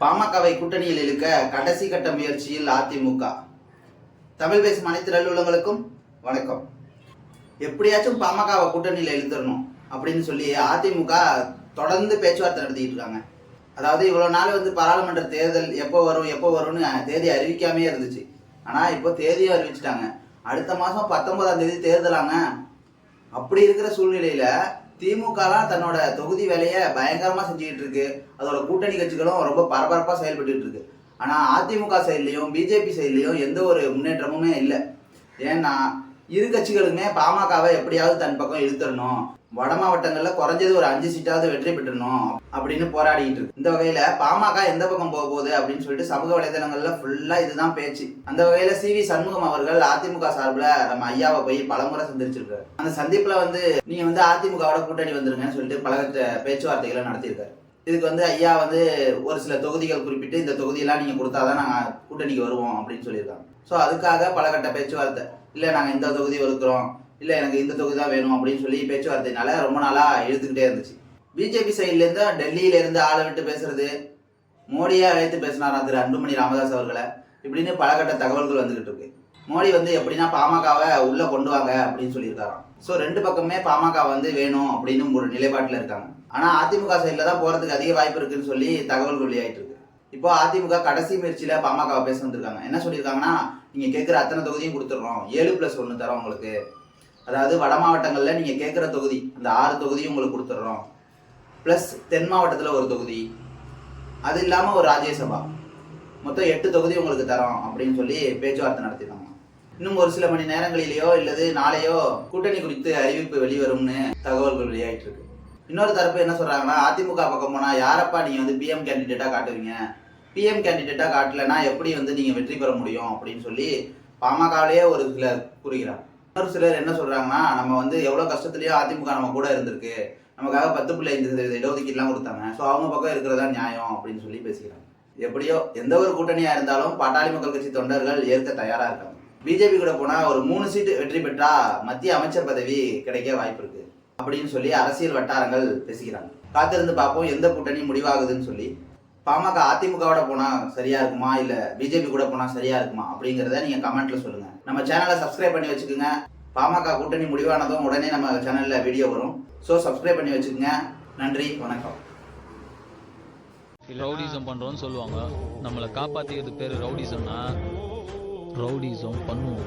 பாமகவை கூட்டணியில் இழுக்க கடைசி கட்ட முயற்சியில் அதிமுக. தமிழ் பேசும் அனைத்து நல்லுள்ளங்களுக்கும் வணக்கம். எப்படியாச்சும் பாமகவை கூட்டணியில் எழுந்துடணும் அப்படின்னு சொல்லி அதிமுக தொடர்ந்து பேச்சுவார்த்தை நடத்திக்கிட்டு இருக்காங்க. அதாவது இவ்வளோ நாள் வந்து பாராளுமன்ற தேர்தல் எப்போ வரும் எப்போ வரும்னு தேதி அறிவிக்காமே இருந்துச்சு. ஆனால் இப்போ தேதியும் அறிவிச்சிட்டாங்க. அடுத்த மாதம் பத்தொன்பதாம் தேதி தேர்தலாங்க அப்படி இருக்கிற சூழ்நிலையில் திமுகலாம் தன்னோட தொகுதி வேலையை பயங்கரமாக செஞ்சுக்கிட்டு இருக்கு. அதோட கூட்டணி கட்சிகளும் ரொம்ப பரபரப்பாக செயல்பட்டு இருக்கு. ஆனால் அதிமுக சைட்லேயும் பிஜேபி சைட்லேயும் எந்த ஒரு முன்னேற்றமுமே இல்லை. ஏன்னா இரு கட்சிகளுமே பாமகவை எப்படியாவது தன் பக்கம் இழுத்துடணும் வட மாவட்டங்கள்ல குறைஞ்சது ஒரு அஞ்சு சீட்டாவது வெற்றி பெற்றணும் அப்படின்னு போராடிட்டு இருக்கு. இந்த வகையில பாமக எந்த பக்கம் போக போகுது அப்படின்னு சொல்லிட்டு சமூக வலைதளங்கள்ல ஃபுல்லா இதுதான் பேச்சு. அந்த வகையில சி வி சண்முகம் அவர்கள் அதிமுக சார்பில் நம்ம ஐயாவை போய் பலமுறை சந்திச்சிருக்காரு. அந்த சந்திப்புல வந்து நீங்க வந்து அதிமுகவோட கூட்டணி வந்துருங்கன்னு சொல்லிட்டு பல பேச்சுவார்த்தைகளை நடத்தியிருக்காரு. இதுக்கு வந்து ஐயா வந்து ஒரு சில தொகுதிகள் குறிப்பிட்டு இந்த தொகுதியெல்லாம் நீங்க கொடுத்தாதான் நாங்கள் கூட்டணிக்கு வருவோம் அப்படின்னு சொல்லியிருக்காங்க. ஸோ அதுக்காக பலகட்ட பேச்சுவார்த்தை. இல்லை நாங்கள் இந்த தொகுதி ஒதுக்குறோம் இல்லை எனக்கு இந்த தொகுதி தான் வேணும் அப்படின்னு சொல்லி பேச்சுவார்த்தைனால ரொம்ப நாளாக எழுத்துக்கிட்டே இருந்துச்சு. பிஜேபி சைட்லேருந்து டெல்லியிலேருந்து ஆளை விட்டு பேசுறது மோடியை அழைத்து பேசினாராம் திரு அன்புமணி ராமதாஸ் அவர்களை? இப்படின்னு பலகட்ட தகவல்கள் வந்துகிட்டு இருக்கு. மோடி வந்து எப்படின்னா பாமகவை உள்ளே கொண்டு வாங்க அப்படின்னு சொல்லியிருக்காராம். ஸோ ரெண்டு பக்கமே பாமக வந்து வேணும் அப்படின்னு ஒரு நிலைப்பாட்டில் இருக்காங்க. ஆனால் அதிமுக சைடில் தான் போகிறதுக்கு அதிக வாய்ப்பு இருக்குன்னு சொல்லி தகவல் வெளியாகிட்டு இருக்கு இப்போ அதிமுக கடைசி முயற்சியில் பாமகவை பேச வந்திருக்காங்க. என்ன சொல்லியிருக்காங்கன்னா நீங்கள் கேட்குற அத்தனை தொகுதியும் கொடுத்துட்றோம். ஏழு ப்ளஸ் ஒன்று தரோம் உங்களுக்கு. அதாவது வட மாவட்டங்களில் நீங்கள் கேட்குற தொகுதி அந்த ஆறு தொகுதியும் உங்களுக்கு கொடுத்துட்றோம். ப்ளஸ் தென் மாவட்டத்தில் ஒரு தொகுதி. அது இல்லாமல் ஒரு ராஜ்யசபா. மொத்தம் எட்டு தொகுதி உங்களுக்கு தரோம் அப்படின்னு சொல்லி பேச்சுவார்த்தை நடத்திருக்காங்க இன்னும் ஒரு சில மணி நேரங்களிலேயோ இல்லது நாளையோ கூட்டணி குறித்து அறிவிப்பு வெளிவரும்னு தகவல்கள் வெளியாயிட்டு இருக்கு இன்னொரு தரப்பு என்ன சொல்கிறாங்கன்னா அதிமுக பக்கம் போனா யாரப்பா நீங்க வந்து பிஎம் கேண்டிடேட்டா காட்டுவீங்க? பிஎம் கேண்டிடேட்டா காட்டலனா எப்படி வந்து நீங்க வெற்றி பெற முடியும் அப்படின்னு சொல்லி பாமகவிலேயே ஒரு சிலர் கூறுகிறார். இன்னொரு சிலர் என்ன சொல்றாங்கன்னா நம்ம வந்து எவ்வளவு கஷ்டத்துலயோ அதிமுக நம்ம கூட இருந்திருக்கு. நமக்காக பத்து பிள்ளை ஐந்து சதவீத இடஒதுக்கீடுலாம் கொடுத்தாங்க. ஸோ அவங்க பக்கம் இருக்கிறதா நியாயம் அப்படின்னு சொல்லி பேசுகிறாங்க. எப்படியோ எந்த ஒரு கூட்டணியா இருந்தாலும் பாட்டாளி மக்கள் கட்சி தொண்டர்கள் ஏற்க தயாரா இருக்காங்க. பிஜேபி கூட போனா ஒரு மூணு சீட்டு வெற்றி பெற்றா மத்திய அமைச்சர் பதவி கிடைக்க வாய்ப்பு இருக்கு. அப்படின்னு சொல்லி அரசியல் வட்டாரங்கள் பேசுகிறாங்க. காத்திருந்து பார்ப்போம் எந்த கூட்டணி முடிவாகுதுன்னு சொல்லி. பாமக அதிமுகவோட போனா சரியா இருக்குமா? இல்ல பிஜேபி கூட போனா சரியா இருக்குமா? அப்படிங்கிறத நீங்க கமெண்ட்ல சொல்லுங்க. நம்ம சேனலை சப்ஸ்கிரைப் பண்ணி வச்சுக்கோங்க. பாமக கூட்டணி முடிவானதும் உடனே நம்ம சேனல்ல வீடியோ வரும். ஸோ சப்ஸ்கிரைப் பண்ணி வச்சுக்கோங்க. நன்றி வணக்கம். ரவுடிசம் பண்றோம்னு சொல்லுவாங்க. நம்மளை காப்பாத்திக்கிறது பேர் ரவுடிசம்னா ரவுடிசம் பண்ணுவோம்.